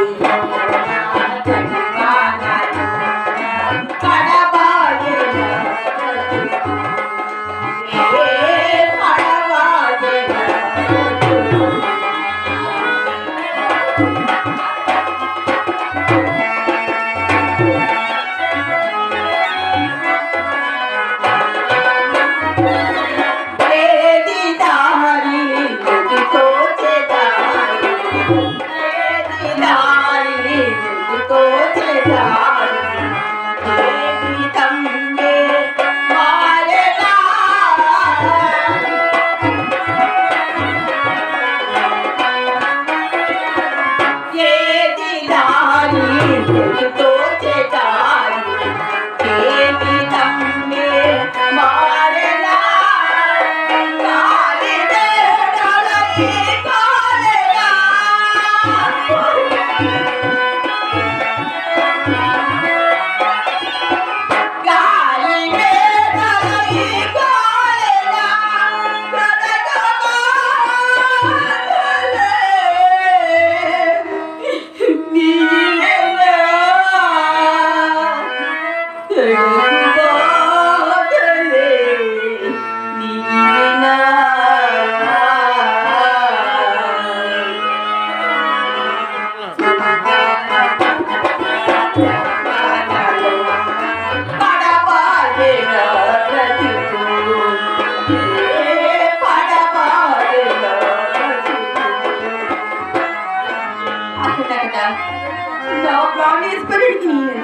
Thank you. Yeah.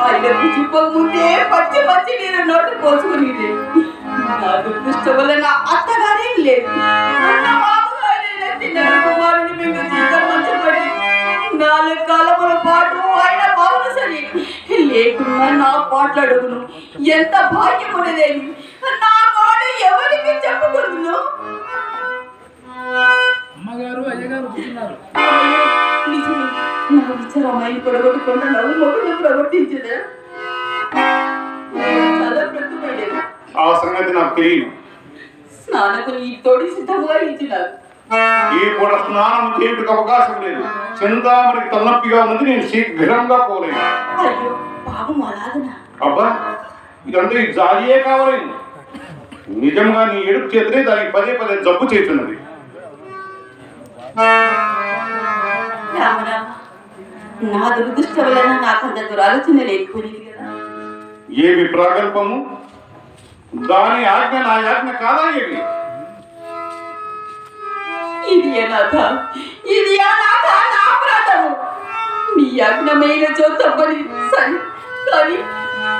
ఆయనకు చెప్పకముందే పచ్చి పచ్చి నేను నోటు పోసుకుని నా దుర్దృష్టం వల్ల నా అత్తగారేం లేదు. కుమారుని మీకు జీతం నాలుగు కాలముల పాటు ఆయన బాగును సరే. నా పాటలు ఎంత భాగ్యం ఉన్నదేమి? నా మాట ఎవరికి చెప్పకూడదు అమ్మగారు అయ్యగారు కూర్చున్నారు. నిజమే నా విచారమాయిని పొడగొట్టుకున్న నవ్వు మొక్కలు ప్రవర్తించదా. చాలా బ్రతుకుపడేది ఆ సంగతి నాకు తెలియదు స్నానకు నీ తోడి సిద్ధంగా ఇచ్చినారు. ఈ పూట స్నానం చేయుటకు అవకాశం లేదు. చింతామరికి తలనొప్పిగా ఉన్నది నేను శీఘ్రంగా పోలేను. అయ్యో పాపం అలాగనా? అబ్బా ఇదంతా ఈ జాలియే కావాలి నిజంగా నీ ఎడుపు చేతనే దానికి పదే పదే జబ్బు చేస్తున్నది. నా దురదృష్టం వలన నాకంత దురాలోచన లేకపోయింది కదా ఏమి ప్రాగల్పము దాని ఆజ్ఞ నా ఆజ్ఞ కాదా ఏమి ఇది అనాథ ఇది అనాథ నా ప్రాంతము నీ అగ్నమైన చోతప్పని సరి కానీ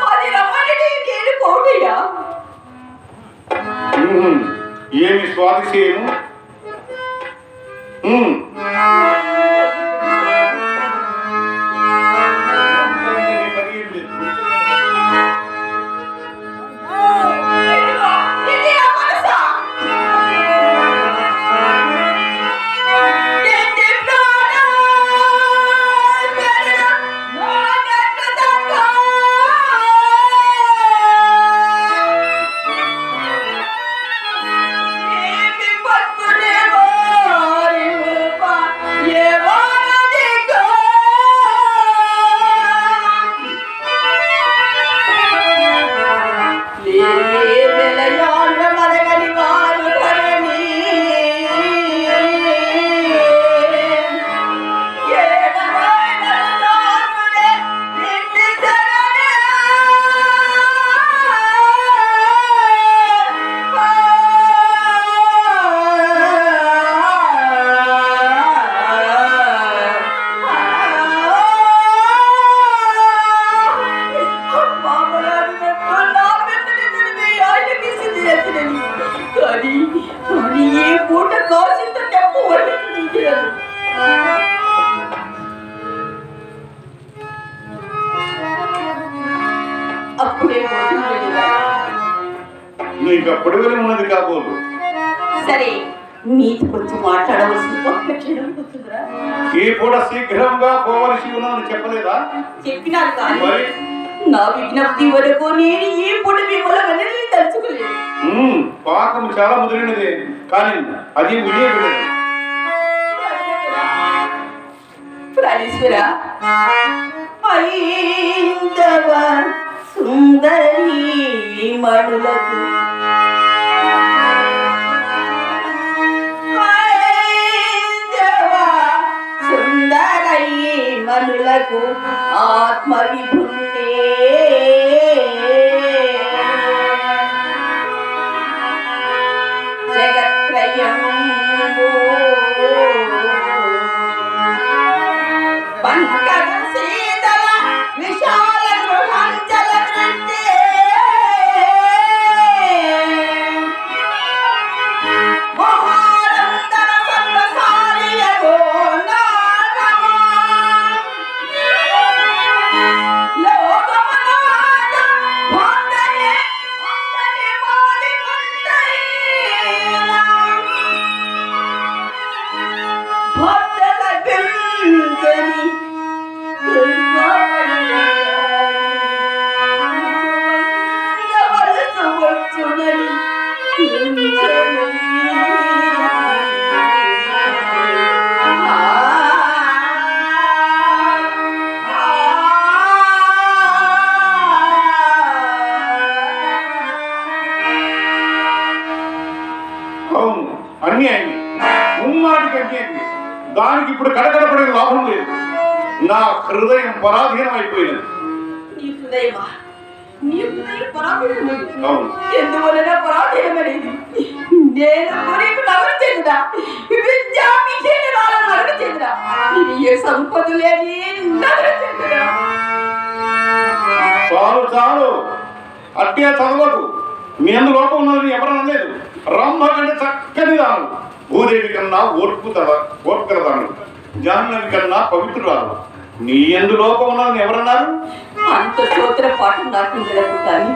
అది రమ్మని నేను కోటయ్యా ఉహుం. ఏమి స్వాతిశయము? 응. సరే నీతో కొంచెం మాట్లాడవలసి ఒక్క క్షణం కూర్చుందిరా. ఈ పూట శీఘ్రంగా పోవలసి ఉన్నదని చెప్పలేదా? చెప్పినారు కానీ మరి? నా విజ్ఞప్తి వరకు నేను ఈ పూట మిమ్మల్ని వెనక్కి తలుచుకోలేదు. ఉమ్, పాకం చాలా ముదిరినదే కానీ అది వినే విడదు ప్రాణేశ్వర ఐందవ సుందరి మణులకు సుందరై మణులకు అవును. అన్యాయం. ముమ్మాటికి అన్యాయం. దానికి ఇప్పుడు కడకడపడే లాభం లేదు. నా హృదయం పరాధీనం అయిపోయినది ఎందువలన పరాధీనమనేది? నేను నీకు చెందిన? విద్యా విజయరాల నగరు చెందిన? ఏ సంపద లేని నగరు చెందిన? చాలు చాలు. అట్టే చదవకు. మీ అందు లోపం ఉన్నదని ఎవరు అనలేదు రంభ కంటే చక్కని దాను భూదేవి కన్నా ఓర్పు ఓర్పుగలదాను జాహ్నవి కన్నా పవిత్రురాలు నీ ఎందు లోపం ఉన్నదని ఎవరన్నారు? అంత సోదర పాఠం నాకు ఉండదు కానీ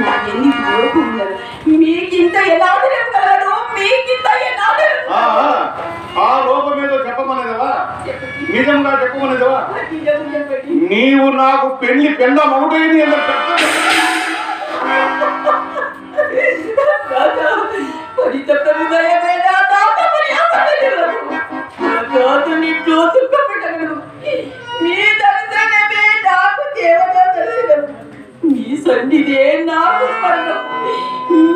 నాకెన్ని లోపం ఉన్నది. మీకింత ఎలా మీకింత ఎలా ఆ, లోపం ఏదో చెప్పమనేదవా? నిజంగా చెప్పమనేదవా? నీవు నాకు పెళ్ళి పెళ్ళ మగుటైన ఎంత పెద్ద రాజా, పరితప్త హృదయమైన దాత పర్యాసనగలరు. రాజుని జ్యోతుక పెట్టగలరు. మీ దరిద్రమే నాకు దేవతా దర్శనం. మీ సన్నిధే నాకు స్వర్గం.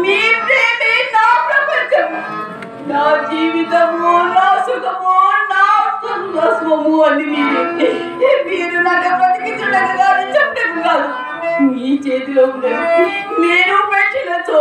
మీ ప్రేమే నా ప్రపంచం. నా జీవితము నా సుఖము నా సర్వస్వము అని మీరే మీరు నన్ను చెప్పడం కాదు మీ చేతిలో ఉన్నది నేను పెట్టినచో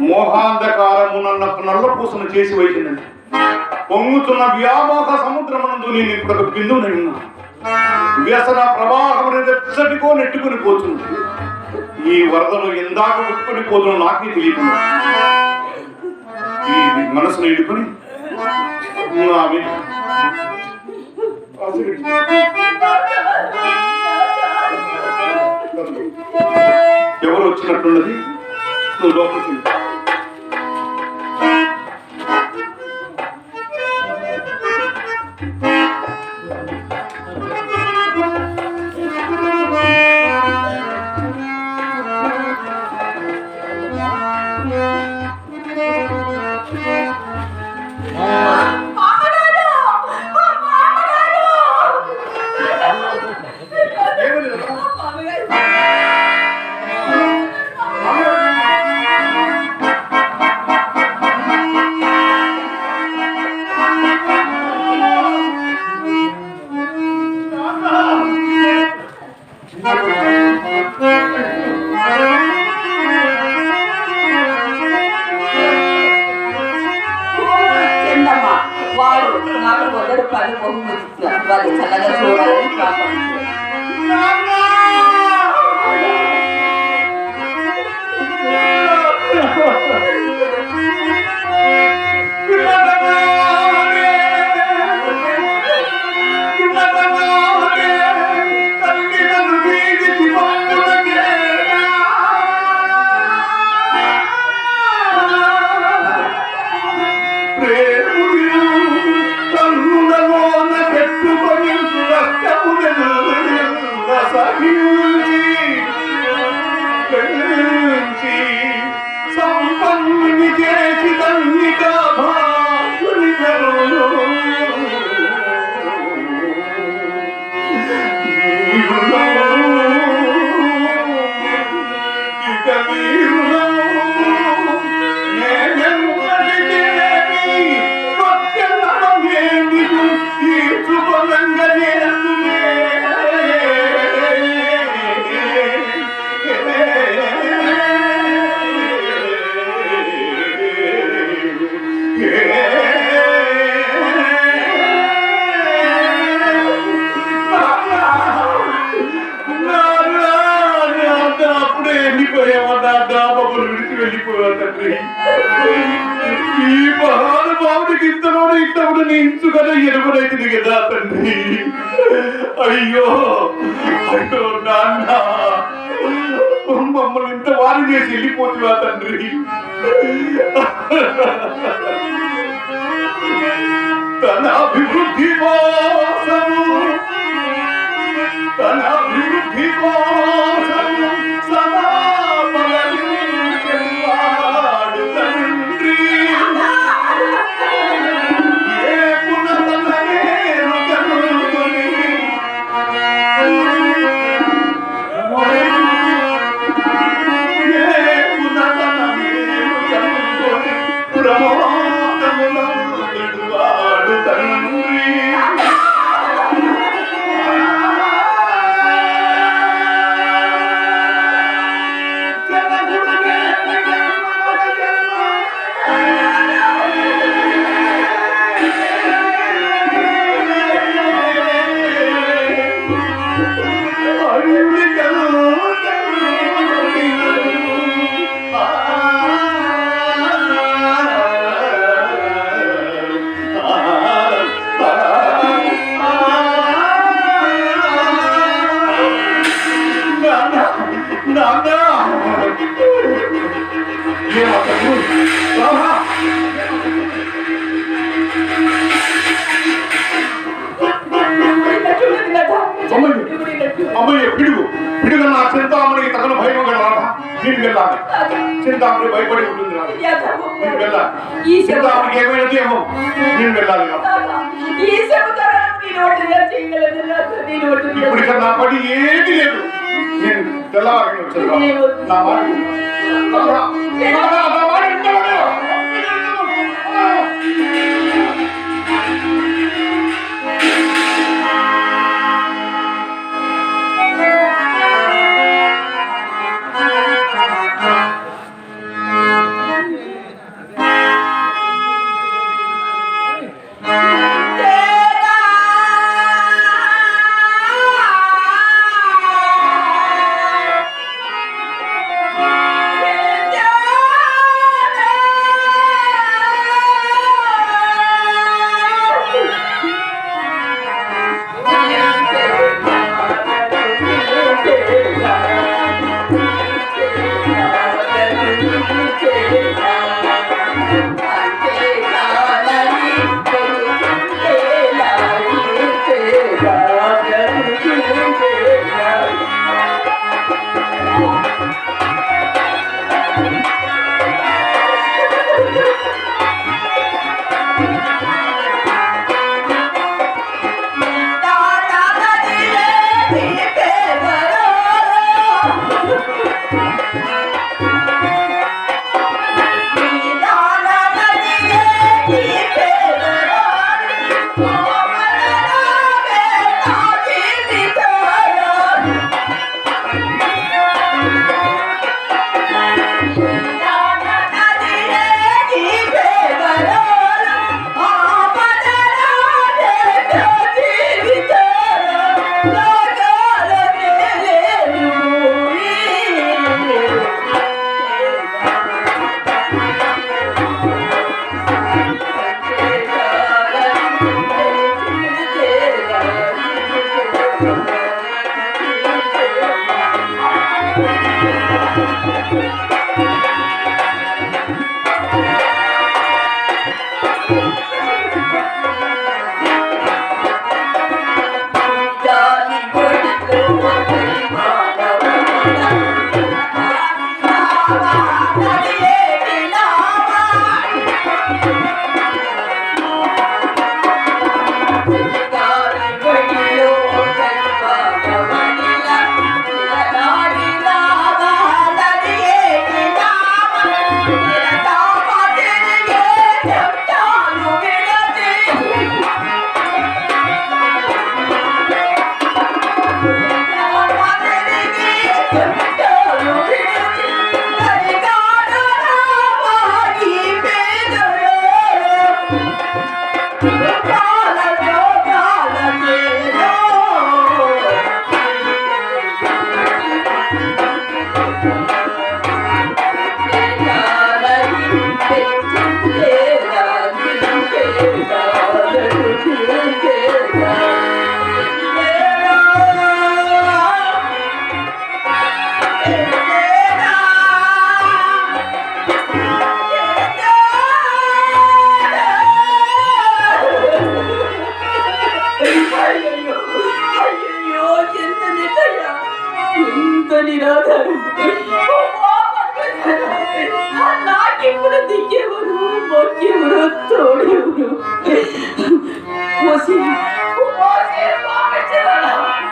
మోహాంధకారము నల్ల పూసను చేసి వేసినది. పొంగుతున్న వ్యామోహ సముద్రమునందు నేను ఇప్పుడు ఒక బిందువుని ఉన్నా వ్యసన ప్రవాహం ఎచ్చటికో నెట్టుకుని పోతుంది ఈ వరదలు ఎందాక ఉట్టుకొని పోతున్న నాకే తెలియకుండా. ఈ మనసును ఇడుకుని ఎవరు వచ్చినట్టున్నది నువ్వు లోపలికి ఇంతప్పుడు ఎరువులైతుంది కదా తండ్రి? అయ్యో అయ్యో నాన్న. మమ్మల్ని ఇంత వారి చేసి వెళ్ళిపోతున్నా తండ్రి. తన అభివృద్ధి కోసము తన అభివృద్ధి కోసము శవ చింతామణికి ఏమైనది ఏమో నేను వెళ్ళాలి. నాకు. ఈ శవతరం నేను ఒంటరిగా చేయగలను నాతో నేను ఒంటరిగా ఇప్పుడు ఇక్కడ నా పని ఏమీ లేదు. నేను తెల్లవారికి వచ్చాను నా మాట విను. రాధా, రాధా, నా మాట